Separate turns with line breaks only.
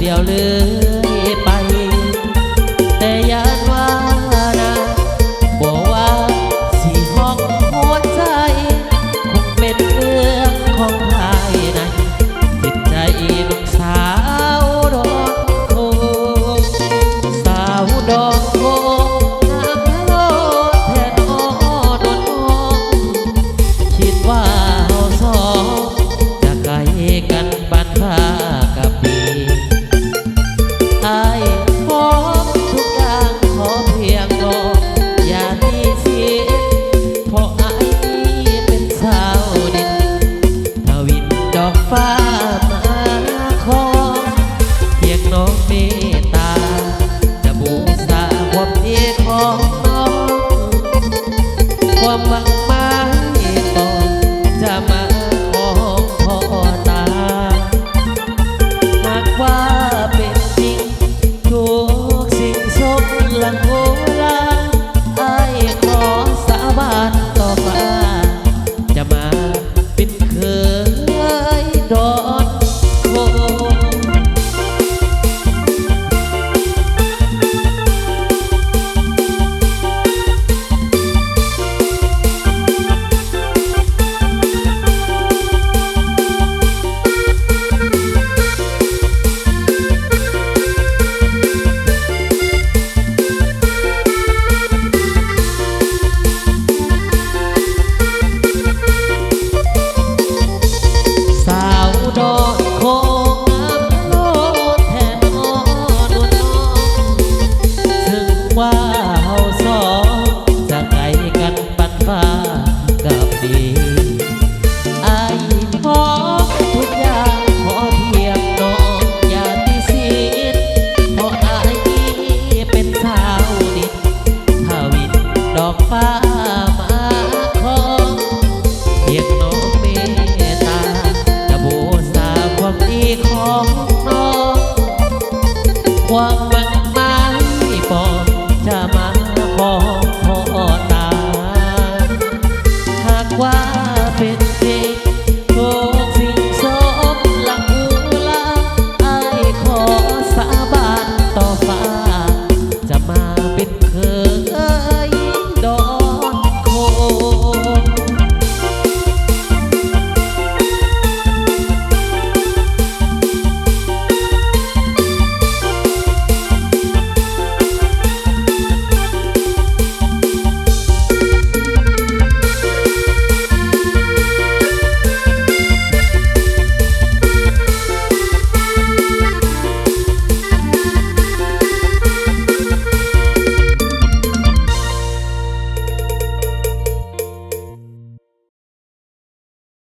เดียวเลยไป แต่ยาดว่านะบอกว่าสีห้องหัวใจ คงเป็นเรื่องของภายในจิตใจลูกสาวดอกโคสาวดอกโคน้ำโลแทนอ้อดนมองคิดว่า อกฟ้ามาขอเพียงน้องเมตตา จะบูชาความเดีของน้องความหวัง